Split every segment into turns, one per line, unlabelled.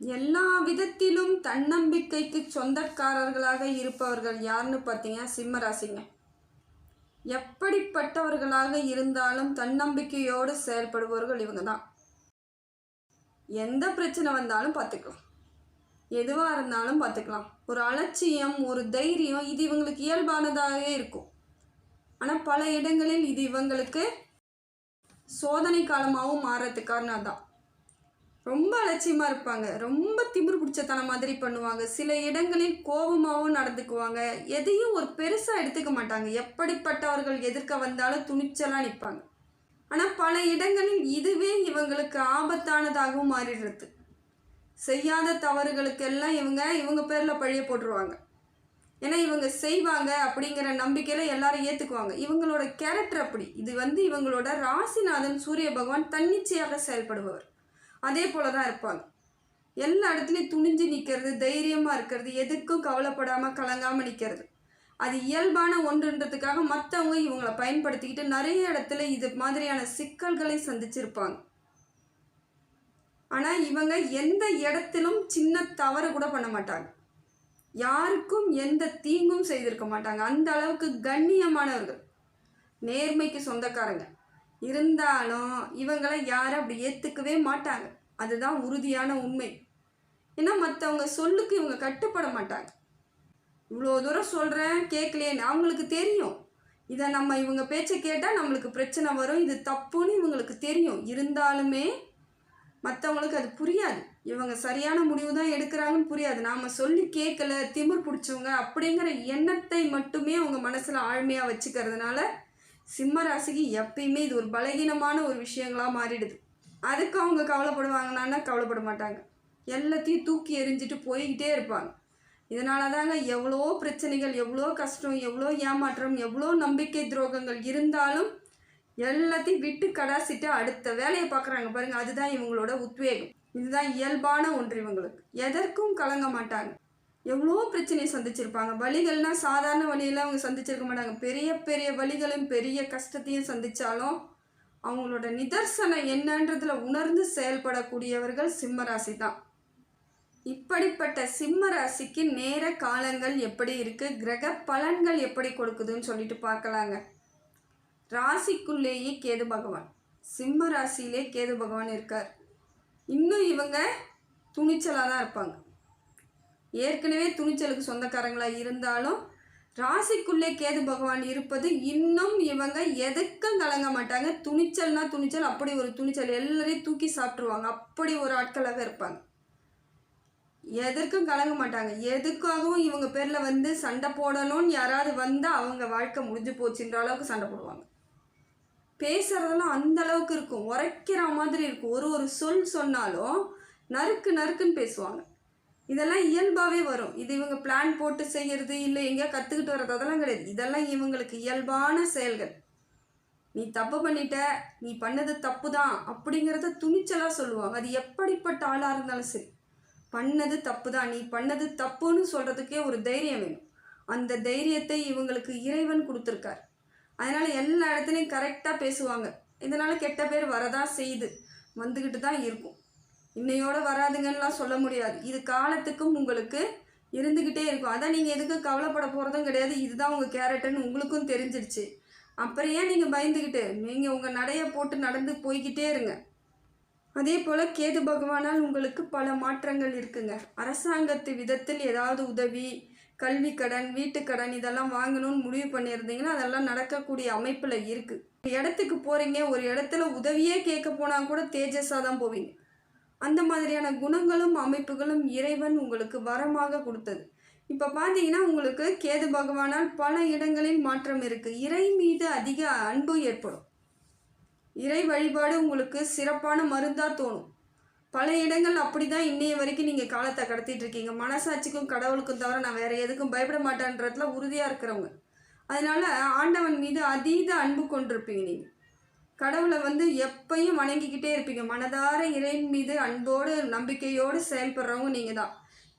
எல்லா விதத்திலும் தன்னம்பிக்கைக்கு சொந்தக்காரர்களாக இருப்பவர்கள் யாருன்னு பார்த்தீங்க சிம்ம ராசிங்க எப்படிப்பட்டவர்களாக இருந்தாலும் தன்னம்பிக்கையோடு செயல்படுபவர்கள் இவங்க தான் எந்த பிரச்சனை வந்தாலும் பார்த்துக்கலாம். எதுவாக இருந்தாலும் பார்த்துக்கலாம். ஒரு அலட்சியம் ஒரு தைரியம் இது இவங்களுக்கு இயல்பானதாகவே இருக்கும். ஆனால் பல இடங்களில் இது இவங்களுக்கு சோதனை காலமாகவும் மாறதுக்கு காரணம் ரொம்ப அலட்சியமாக இருப்பாங்க. ரொம்ப திமிரு பிடிச்சத்தனம் மாதிரி பண்ணுவாங்க. சில இடங்களில் கோபமாகவும் நடந்துக்குவாங்க. எதையும் ஒரு பெருசாக எடுத்துக்க மாட்டாங்க. எப்படிப்பட்டவர்கள் எதிர்க்க வந்தாலும் துணிச்சலாக நிற்பாங்க ஆனால் பல இடங்களில் இதுவே இவங்களுக்கு ஆபத்தானதாகவும் மாறிடுறது. செய்யாத தவறுகளுக்கெல்லாம் இவங்க இவங்க பேரில் பழிய போட்டுருவாங்க. ஏன்னா இவங்க செய்வாங்க அப்படிங்கிற நம்பிக்கையில் எல்லாரும் ஏற்றுக்குவாங்க இவங்களோட கேரக்டர் அப்படி. இது வந்து இவங்களோட ராசிநாதன் சூரிய பகவான் தன்னிச்சையாக செயல்படுபவர். அதே போல தான் இருப்பாங்க. எல்லா இடத்துலையும் துணிஞ்சு நிற்கிறது தைரியமாக இருக்கிறது எதுக்கும் கவலைப்படாமல் கலங்காமல் நிற்கிறது அது இயல்பான ஒன்றுன்றதுக்காக மற்றவங்க இவங்களை பயன்படுத்திக்கிட்டு நிறைய இடத்துல இது மாதிரியான சிக்கல்களை சந்திச்சிருப்பாங்க. ஆனால் இவங்க எந்த இடத்திலும் சின்ன தவறு கூட பண்ண மாட்டாங்க. யாருக்கும் எந்த தீங்கும் செய்திருக்க மாட்டாங்க. அந்த அளவுக்கு கண்ணியமானவர்கள். நேர்மைக்கு சொந்தக்காரங்க. இருந்தாலும் இவங்களை யாரும் அப்படி ஏற்றுக்கவே மாட்டாங்க. அதுதான் உறுதியான உண்மை. ஏன்னா மற்றவங்க சொல்லுக்கு இவங்க கட்டுப்பட மாட்டாங்க. இவ்வளோ தூரம் சொல்கிறேன் கேட்கலையேன்னு அவங்களுக்கு தெரியும். இதை நம்ம இவங்க பேச்சை கேட்டால் நம்மளுக்கு பிரச்சனை வரும். இது தப்புன்னு இவங்களுக்கு தெரியும். இருந்தாலுமே மற்றவங்களுக்கு அது புரியாது. இவங்க சரியான முடிவு தான் எடுக்கிறாங்கன்னு புரியாது. நாம் சொல்லி கேட்கல திமிர் பிடிச்சவங்க அப்படிங்கிற எண்ணத்தை மட்டுமே அவங்க மனசில் ஆழ்மையாக வச்சுக்கிறதுனால சிம்ம ராசிக்கு எப்பயுமே இது ஒரு பலகீனமான ஒரு விஷயங்களாக மாறிடுது. அதுக்கு அவங்க கவலைப்படுவாங்களான்னா கவலைப்பட மாட்டாங்க எல்லாத்தையும் தூக்கி எறிஞ்சிட்டு போய்கிட்டே இருப்பாங்க. இதனால தாங்க எவ்வளோ பிரச்சனைகள் எவ்வளோ கஷ்டம் எவ்வளோ ஏமாற்றம் எவ்வளோ நம்பிக்கை துரோகங்கள் இருந்தாலும் எல்லாத்தையும் விட்டு கடாசிட்டு அடுத்த வேலையை பார்க்குறாங்க பாருங்கள் அதுதான் இவங்களோட உத்வேகம். இதுதான் இயல்பான ஒன்று இவங்களுக்கு. எதற்கும் கலங்க மாட்டாங்க. எவ்வளோ பிரச்சனையை சந்திச்சிருப்பாங்க. வழிகள்னால் சாதாரண வழியெல்லாம் அவங்க சந்திச்சிருக்க மாட்டாங்க. பெரிய பெரிய வழிகளும் பெரிய கஷ்டத்தையும் சந்தித்தாலும் அவங்களோட நிதர்சனம் என்னன்றதுல உணர்ந்து செயல்படக்கூடியவர்கள் சிம்ம ராசி தான் இப்படிப்பட்ட சிம்ம ராசிக்கு நேர காலங்கள் எப்படி இருக்கு? கிரக பலன்கள் எப்படி கொடுக்குதுன்னு சொல்லிட்டு பார்க்கலாங்க. ராசிக்குள்ளேயே கேது பகவான். சிம்ம ராசியிலே கேது பகவான் இருக்கார். இன்னும் இவங்க துணிச்சலாக தான் இருப்பாங்க. ஏற்கனவே துணிச்சலுக்கு சொந்தக்காரங்களாக இருந்தாலும் ராசிக்குள்ளே கேது பகவான் இருப்பது இன்னும் இவங்க எதுக்கும் கலங்க மாட்டாங்க. துணிச்சல்னா துணிச்சல் அப்படி ஒரு துணிச்சல் எல்லாரையும் தூக்கி சாப்பிட்ருவாங்க அப்படி ஒரு ஆட்களாக இருப்பாங்க. எதற்கும் கலங்க மாட்டாங்க. எதுக்காகவும் இவங்க பேரில் வந்து சண்டை போடணும்னு யாராவது வந்தால் அவங்க வாழ்க்கை முடிஞ்சு போச்சுன்ற அளவுக்கு சண்டை போடுவாங்க. பேசுகிறதெல்லாம் அந்த அளவுக்கு இருக்கும். உரைக்கிற மாதிரி இருக்கும். ஒரு ஒரு சொல் சொன்னாலும் நறுக்கு நறுக்குன்னு பேசுவாங்க. இதெல்லாம் இயல்பாகவே வரும். இது இவங்க பிளான் போட்டு செய்கிறது இல்லை எங்கேயா கற்றுக்கிட்டு வர்றது அதெல்லாம் கிடையாது. இதெல்லாம் இவங்களுக்கு இயல்பான செயல்கள். நீ தப்பு பண்ணிட்ட நீ பண்ணது தப்பு தான் அப்படிங்கிறத துணிச்சலாக சொல்லுவாங்க. அது எப்படிப்பட்ட ஆளாக இருந்தாலும் சரி. பண்ணது தப்பு தான் நீ பண்ணது தப்புன்னு சொல்கிறதுக்கே ஒரு தைரியம் வேணும். அந்த தைரியத்தை இவங்களுக்கு இறைவன் கொடுத்துருக்கார். அதனால் எல்லா இடத்துலையும் கரெக்டாக பேசுவாங்க. இதனால் கெட்ட பேர் வரதான் செய்யுது. வந்துக்கிட்டு தான் இருக்கும். இன்னையோட வராதுங்கன்னுலாம் சொல்ல முடியாது. இது காலத்துக்கும் உங்களுக்கு இருந்துக்கிட்டே இருக்கும். அதான் நீங்கள் எதுக்கு கவலைப்பட போகிறதும் கிடையாது. இதுதான் உங்கள் கேரக்டர்னு உங்களுக்கும் தெரிஞ்சிருச்சு. அப்புறம் ஏன் நீங்கள் பயந்துக்கிட்டு நீங்கள் உங்கள் நடையை போட்டு நடந்து போய்கிட்டே இருங்க. அதே போல் கேது பகவானால் உங்களுக்கு பல மாற்றங்கள் இருக்குங்க. அரசாங்கத்து விதத்தில் ஏதாவது உதவி கல்வி கடன் வீட்டுக்கடன் இதெல்லாம் வாங்கணும்னு முடிவு பண்ணியிருந்தீங்கன்னா அதெல்லாம் நடக்கக்கூடிய அமைப்பில் இருக்குது இடத்துக்கு போகிறீங்க ஒரு இடத்துல உதவியே கேட்க போனால் கூட தேஜஸாக தான் போவீங்க. அந்த மாதிரியான குணங்களும் அமைப்புகளும் இறைவன் உங்களுக்கு வரமாக கொடுத்தது. இப்போ பார்த்தீங்கன்னா உங்களுக்கு கேது பகவானால் பல இடங்களில் மாற்றம் இருக்குது இறை மீது அதிக அன்பு ஏற்படும். இறை வழிபாடு உங்களுக்கு சிறப்பான மருந்தாக தோணும். பல இடங்கள் அப்படி தான் இன்னைய வரைக்கும் நீங்கள் காலத்தை கடத்திட்டு இருக்கீங்க. மனசாட்சிக்கும் கடவுளுக்கும் தவிர நான் வேறு எதுக்கும் பயப்பட மாட்டேன்றதுல உறுதியாக இருக்கிறவங்க. அதனால் ஆண்டவன் மீது அதீத அன்பு கொண்டிருப்பீங்க நீங்கள் கடவுளை வந்து எப்பயும் வணங்கிக்கிட்டே இருப்பீங்க. மனதார இறைவன் மீது அன்போடு நம்பிக்கையோடு செயல்படுறவங்க நீங்கள் தான்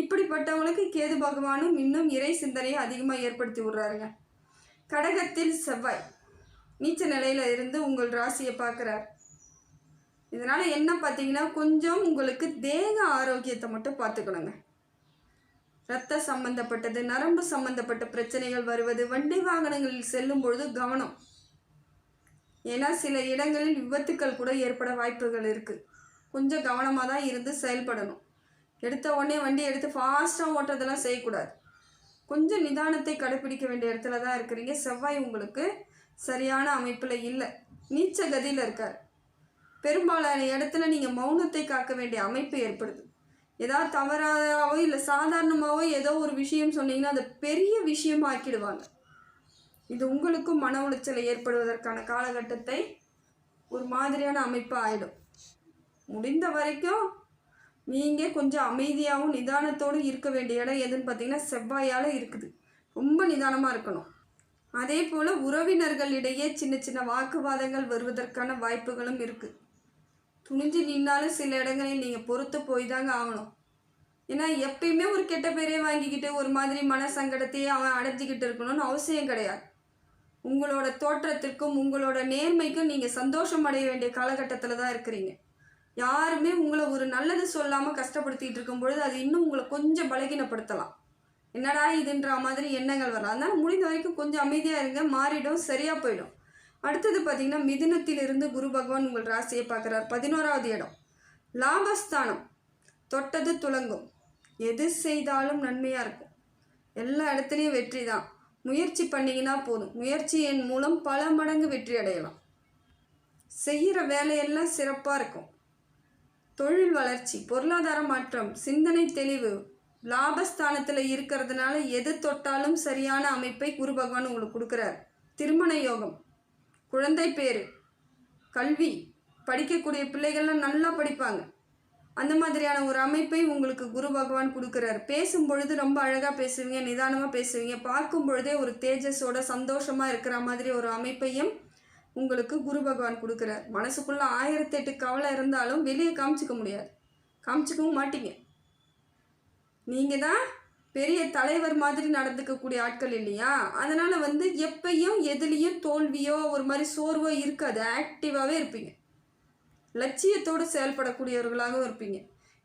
இப்படிப்பட்டவங்களுக்கு கேது பகவானும் இன்னும் இறை சிந்தனையை அதிகமாக ஏற்படுத்தி விடுறாருங்க. கடகத்தில் செவ்வாய். நீச்ச நிலையில் இருந்து உங்கள் ராசியை பார்க்குறார். இதனால் என்ன பார்த்தீங்கன்னா கொஞ்சம் உங்களுக்கு தேக ஆரோக்கியத்தை மட்டும் பார்த்துக்கணுங்க. ரத்த சம்பந்தப்பட்டது நரம்பு சம்பந்தப்பட்ட பிரச்சனைகள் வருவது வண்டி வாகனங்களில் செல்லும் பொழுது கவனம். ஏன்னா சில இடங்களில் விபத்துக்கள் கூட ஏற்பட வாய்ப்புகள் இருக்குது கொஞ்சம் கவனமாக தான் இருந்து செயல்படணும். எடுத்த உடனே வண்டி எடுத்து ஃபாஸ்ட்டாக ஓட்டுறதெல்லாம் செய்யக்கூடாது. கொஞ்சம் நிதானத்தை கடைப்பிடிக்க வேண்டிய இடத்துல தான் இருக்கிறீங்க. செவ்வாய் உங்களுக்கு சரியான அமைப்பில் இல்லை. நீச்ச கதியில் இருக்கார். பெரும்பாலான இடத்துல நீங்கள் மௌனத்தை காக்க வேண்டிய அமைப்பு ஏற்படுது. ஏதாவது தவறாகவோ இல்லை சாதாரணமாகவோ ஏதோ ஒரு விஷயம் சொன்னீங்கன்னா அதை பெரிய விஷயமா ஆக்கிடுவாங்க இது உங்களுக்கும் மன உளைச்சலை ஏற்படுவதற்கான காலகட்டத்தை ஒரு மாதிரியான அமைப்பாக ஆயிடும் முடிந்த வரைக்கும் நீங்கள் கொஞ்சம் அமைதியாகவும் நிதானத்தோடும் இருக்க வேண்டிய இடம் எதுன்னு பார்த்தீங்கன்னா செவ்வாயால் இருக்குது. ரொம்ப நிதானமாக இருக்கணும். அதே போல் உறவினர்களிடையே சின்ன சின்ன வாக்குவாதங்கள் வருவதற்கான வாய்ப்புகளும் இருக்குது துணிஞ்சு நின்னாலும் சில இடங்களில் நீங்கள் பொறுத்து போய் தாங்க ஆகணும். ஏன்னா எப்பயுமே ஒரு கெட்ட பேரே வாங்கிக்கிட்டு ஒரு மாதிரி மன சங்கடத்தையே அவன் அடைஞ்சிக்கிட்டு இருக்கணும்னு அவசியம் கிடையாது. உங்களோட தோற்றத்திற்கும் உங்களோட நேர்மைக்கும் நீங்கள் சந்தோஷம் அடைய வேண்டிய காலகட்டத்தில் தான் இருக்கிறீங்க. யாருமே உங்களை ஒரு நல்லது சொல்லாமல் கஷ்டப்படுத்திகிட்டு இருக்கும் பொழுது அது இன்னும் உங்களை கொஞ்சம் பலகீனப்படுத்தலாம். என்னடா இதுன்ற மாதிரி எண்ணங்கள் வரலாம் அதனால் முடிந்த வரைக்கும் கொஞ்சம் அமைதியாக இருங்க. மாறிடும் சரியாக போயிடும். அடுத்தது பார்த்தீங்கன்னா மிதுனத்திலிருந்து குரு பகவான் உங்கள் ராசியை பார்க்குறார். பதினோராவது இடம். லாபஸ்தானம். தொட்டது துலங்கும் எது செய்தாலும் நன்மையாக இருக்கும். எல்லா இடத்துலையும் வெற்றி தான். முயற்சி பண்ணிங்கன்னா போதும். முயற்சியின் மூலம் பல மடங்கு வெற்றி அடையலாம். செய்கிற வேலையெல்லாம் சிறப்பாக இருக்கும். தொழில் வளர்ச்சி பொருளாதார மாற்றம் சிந்தனை தெளிவு லாபஸ்தானத்தில் இருக்கிறதுனால எது தொட்டாலும் சரியான அமைப்பை குரு பகவான் உங்களுக்கு கொடுக்குறார். திருமண யோகம் குழந்தை பேர் கல்வி படிக்கக்கூடிய பிள்ளைகள்லாம் நல்லா படிப்பாங்க. அந்த மாதிரியான ஒரு அமைப்பை உங்களுக்கு குரு பகவான் கொடுக்குறாரு. பேசும் பொழுது ரொம்ப அழகாக பேசுவீங்க நிதானமாக பேசுவீங்க. பார்க்கும் பொழுதே ஒரு தேஜஸோட சந்தோஷமாக இருக்கிற மாதிரி ஒரு அமைப்பையும் உங்களுக்கு குரு பகவான் கொடுக்குறார். மனசுக்குள்ளே ஆயிரத்தெட்டு கவலை இருந்தாலும் வெளியே காமிச்சிக்க முடியாது. காமிச்சிக்கவும் மாட்டீங்க. நீங்கள் தான் பெரிய தலைவர் மாதிரி நடந்துக்கக்கூடிய ஆட்கள் இல்லையா? அதனால் வந்து எப்பையும் எதுலேயும் தோல்வியோ ஒரு மாதிரி சோர்வோ இருக்காது. ஆக்டிவாகவே இருப்பீங்க. லட்சியத்தோடு செயல்படக்கூடியவர்களாகவும் இருப்பீங்க.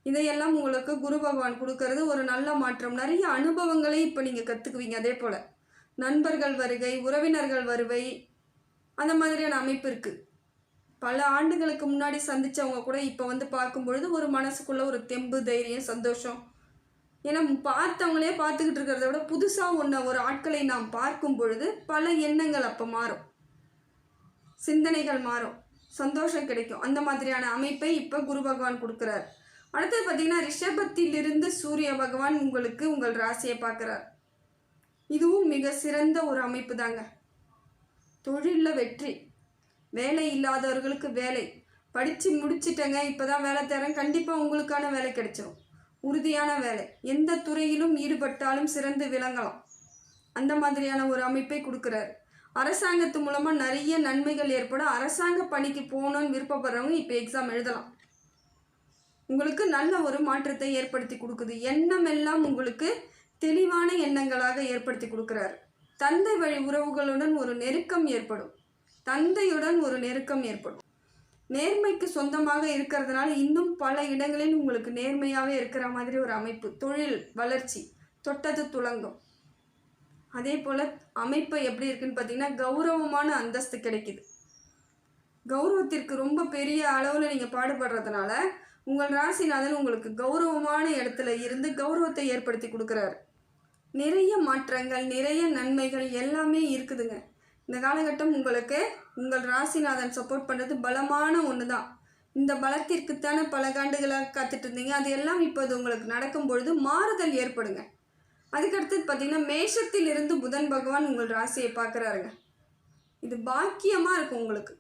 இதையெல்லாம் உங்களுக்கு குரு பகவான் கொடுக்கறது ஒரு நல்ல மாற்றம். நிறைய அனுபவங்களை இப்போ நீங்கள் கற்றுக்குவீங்க அதே போல். நண்பர்கள் வருகை உறவினர்கள் வருகை அந்த மாதிரியான அமைப்பு இருக்குது பல ஆண்டுகளுக்கு முன்னாடி சந்தித்தவங்க கூட இப்போ வந்து பார்க்கும் பொழுது ஒரு மனசுக்குள்ளே ஒரு தெம்பு தைரியம் சந்தோஷம். ஏன்னா பார்த்தவங்களே பார்த்துக்கிட்டு இருக்கிறத விட புதுசாக ஒன்று ஒரு ஆட்களை நாம் பார்க்கும் பொழுது பல எண்ணங்கள் அப்போ மாறும். சிந்தனைகள் மாறும். சந்தோஷம் கிடைக்கும். அந்த மாதிரியான அமைப்பை இப்போ குரு பகவான் கொடுக்குறார். அடுத்தது பார்த்தீங்கன்னா ரிஷபத்திலிருந்து சூரிய பகவான் உங்களுக்கு உங்கள் ராசியை பார்க்குறார். இதுவும் மிக சிறந்த ஒரு அமைப்பு தாங்க தொழிலில் வெற்றி. வேலை இல்லாதவர்களுக்கு வேலை. படித்து முடிச்சிட்டங்க இப்போ தான் வேலை தரேன் கண்டிப்பாக உங்களுக்கான வேலை கிடைச்சிரும். உறுதியான வேலை. எந்த துறையிலும் ஈடுபட்டாலும் சிறந்து விளங்கலாம். அந்த மாதிரியான ஒரு அமைப்பை கொடுக்குறாரு. அரசாங்கத்து மூலமாக நிறைய நன்மைகள் ஏற்படும் அரசாங்க பணிக்கு போகணும்னு விருப்பப்படுறவங்க இப்போ எக்ஸாம் எழுதலாம். உங்களுக்கு நல்ல ஒரு மாற்றத்தை ஏற்படுத்தி கொடுக்குது. எண்ணம் எல்லாம் உங்களுக்கு தெளிவான எண்ணங்களாக ஏற்படுத்தி கொடுக்குறாரு. தந்தை வழி உறவுகளுடன் ஒரு நெருக்கம் ஏற்படும். தந்தையுடன் ஒரு நெருக்கம் ஏற்படும். நேர்மைக்கு சொந்தமாக இருக்கிறதுனால இன்னும் பல இடங்களில் உங்களுக்கு நேர்மையாகவே இருக்கிற மாதிரி ஒரு அமைப்பு தொழில் வளர்ச்சி தொட்டது துளங்கும் அதே போல் அமைப்பு எப்படி இருக்குன்னு பார்த்தீங்கன்னா கௌரவமான அந்தஸ்து கிடைக்குது. கௌரவத்திற்கு ரொம்ப பெரிய அளவில் நீங்கள் பாடுபடுறதுனால உங்கள் ராசிநாதன் உங்களுக்கு கௌரவமான இடத்துல இருந்து கௌரவத்தை ஏற்படுத்தி கொடுக்குறாரு. நிறைய மாற்றங்கள் நிறைய நன்மைகள் எல்லாமே இருக்குதுங்க. இந்த காலகட்டம் உங்களுக்கு உங்கள் ராசிநாதன் சப்போர்ட் பண்ணுறது பலமான ஒன்று தான் இந்த பலத்திற்குத்தானே பல காண்டுகளாக காத்துட்டு இருந்தீங்க. அது எல்லாம் இப்போது உங்களுக்கு நடக்கும் பொழுது மாறுதல் ஏற்படுங்க. அதுக்கடுத்தது பார்த்தீங்கன்னா மேஷத்தில் இருந்து புதன் பகவான் உங்கள் ராசியை பார்க்குறாருங்க. இது பாக்கியமாக இருக்கும் உங்களுக்கு.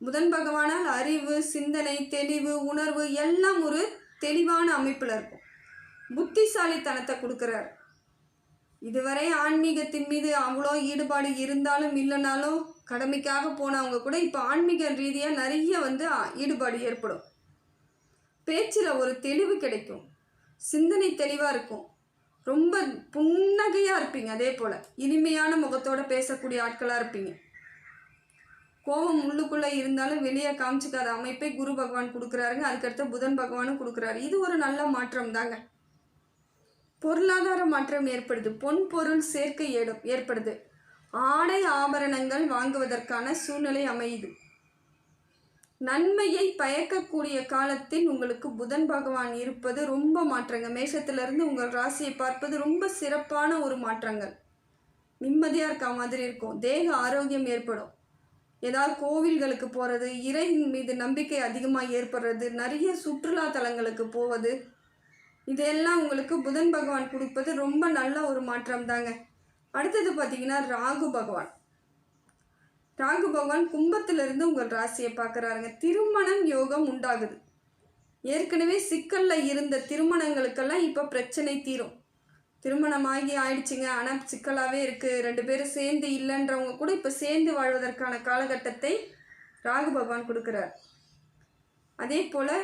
புதன் பகவானால் அறிவு சிந்தனை தெளிவு உணர்வு எல்லாம் ஒரு தெளிவான அமைப்பில் இருக்கும். புத்திசாலித்தனத்தை கொடுக்குறாரு. இதுவரை ஆன்மீகத்தின் மீது அவ்வளோ ஈடுபாடு இருந்தாலும் இல்லைனாலும் கடமைக்காக போனவங்க கூட இப்போ ஆன்மீக ரீதியாக நிறைய வந்து ஈடுபாடு ஏற்படும். பேச்சில் ஒரு தெளிவு கிடைக்கும். சிந்தனை தெளிவாக இருக்கும். ரொம்ப புன்னகையாக இருப்பீங்க அதே போல். இனிமையான முகத்தோடு பேசக்கூடிய ஆட்களாக இருப்பீங்க. கோபம் உள்ளுக்குள்ளே இருந்தாலும் வெளியே காமிச்சிக்காத அமைப்பை குரு பகவான் கொடுக்குறாருங்க. அதுக்கடுத்து புதன் பகவானும் கொடுக்குறாரு. இது ஒரு நல்ல மாற்றம் தாங்க. பொருளாதார மாற்றம் ஏற்படுது. பொன் பொருள் சேர்க்கை ஏடும் ஏற்படுது. ஆடை ஆபரணங்கள் வாங்குவதற்கான சூழ்நிலை அமையுது. நன்மையை பயக்கக்கூடிய காலத்தில் உங்களுக்கு புதன் பகவான் இருப்பது ரொம்ப மாற்றங்க மேஷத்திலிருந்து உங்கள் ராசியை பார்ப்பது ரொம்ப சிறப்பான ஒரு மாற்றங்கள். நிம்மதியாக இருக்க மாதிரி இருக்கும். தேக ஆரோக்கியம் ஏற்படும். ஏதாவது கோவில்களுக்கு போகிறது இறை மீது நம்பிக்கை அதிகமாக ஏற்படுறது நிறைய சுற்றுலா தலங்களுக்கு போவது இதெல்லாம் உங்களுக்கு புதன் பகவான் கொடுப்பது ரொம்ப நல்ல ஒரு மாற்றம் தாங்க அடுத்தது பார்த்தீங்கன்னா ராகு பகவான். ராகு பகவான் கும்பத்திலிருந்து உங்கள் ராசியை பார்க்குறாருங்க. திருமணம் யோகம் உண்டாகுது. ஏற்கனவே சிக்கலில் இருந்த திருமணங்களுக்கெல்லாம் இப்போ பிரச்சனை தீரும். திருமணமாகி ஆயிடுச்சுங்க. ஆனால் சிக்கலாகவே இருக்குது ரெண்டு பேரும் சேர்ந்து இல்லைன்றவங்க கூட இப்போ சேர்ந்து வாழ்வதற்கான காலகட்டத்தை ராகு பகவான் கொடுக்குறார். அதே போல்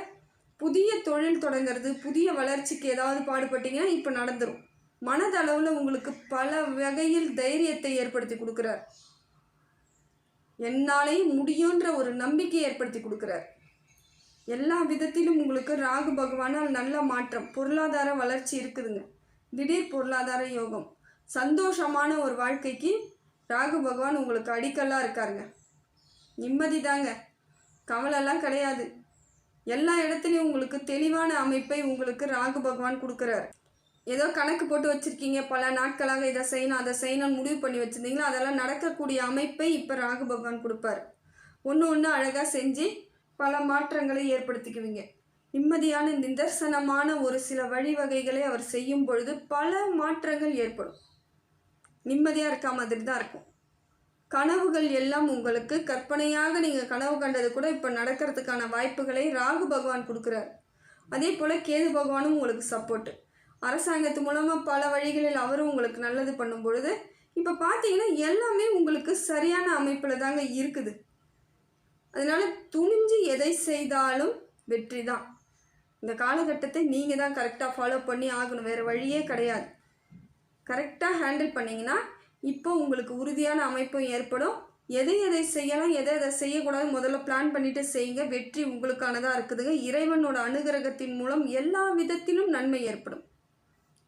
புதிய தொழில் தொடங்குறது புதிய வளர்ச்சிக்கு ஏதாவது பாடுபட்டீங்கன்னா இப்போ நடந்துடும் மனதளவில் உங்களுக்கு பல வகையில் தைரியத்தை ஏற்படுத்தி கொடுக்குறார். என்னாலையும் முடியுன்ற ஒரு நம்பிக்கையை ஏற்படுத்தி கொடுக்குறார். எல்லா விதத்திலும் உங்களுக்கு ராகு பகவானால் நல்ல மாற்றம் பொருளாதார வளர்ச்சி இருக்குதுங்க. திடீர் பொருளாதார யோகம். சந்தோஷமான ஒரு வாழ்க்கைக்கு ராகு பகவான் உங்களுக்கு அடிக்கல்லாக இருக்காருங்க. நிம்மதி தாங்க கவலைலாம் கிடையாது. எல்லா இடத்துலையும் உங்களுக்கு தெளிவான அமைப்பை உங்களுக்கு ராகு பகவான் கொடுக்குறாரு. ஏதோ கணக்கு போட்டு வச்சுருக்கீங்க பல நாட்களாக இதை செய்யணும் அதை செய்யணும்னு முடிவு பண்ணி வச்சுருந்தீங்களா? அதெல்லாம் நடக்கக்கூடிய அமைப்பை இப்போ ராகு பகவான் கொடுப்பார். ஒன்று ஒன்று அழகாக செஞ்சு பல மாற்றங்களை ஏற்படுத்திக்குவீங்க. நிம்மதியான நிதர்சனமான ஒரு சில வழிவகைகளை அவர் செய்யும் பொழுது பல மாற்றங்கள் ஏற்படும். நிம்மதியாக இருக்க மாதிரி தான் இருக்கும். கனவுகள் எல்லாம் உங்களுக்கு கற்பனையாக நீங்கள் கனவு கண்டது கூட இப்போ நடக்கிறதுக்கான வாய்ப்புகளை ராகு பகவான் கொடுக்குறார். அதே போல் கேது பகவானும் உங்களுக்கு சப்போர்ட்டு அரசாங்கத்து மூலமாக பல வழிகளில் அவரும் உங்களுக்கு நல்லது பண்ணும் பொழுது இப்போ பார்த்தீங்கன்னா எல்லாமே உங்களுக்கு சரியான அமைப்பில் தாங்க இருக்குது. அதனால் துணிஞ்சு எதை செய்தாலும் வெற்றி தான். இந்த காலகட்டத்தை நீங்கள் தான் கரெக்டாக ஃபாலோ பண்ணி ஆகணும். வேறு வழியே கிடையாது. கரெக்டாக ஹேண்டில் பண்ணிங்கன்னா இப்போ உங்களுக்கு உறுதியான அமைப்பும் ஏற்படும். எதை எதை செய்யலாம் எதை எதை செய்யக்கூடாது முதல்ல பிளான் பண்ணிவிட்டு செய்யுங்க. வெற்றி உங்களுக்கானதாக இருக்குதுங்க. இறைவனோட அனுகிரகத்தின் மூலம் எல்லா விதத்திலும் நன்மை ஏற்படும்.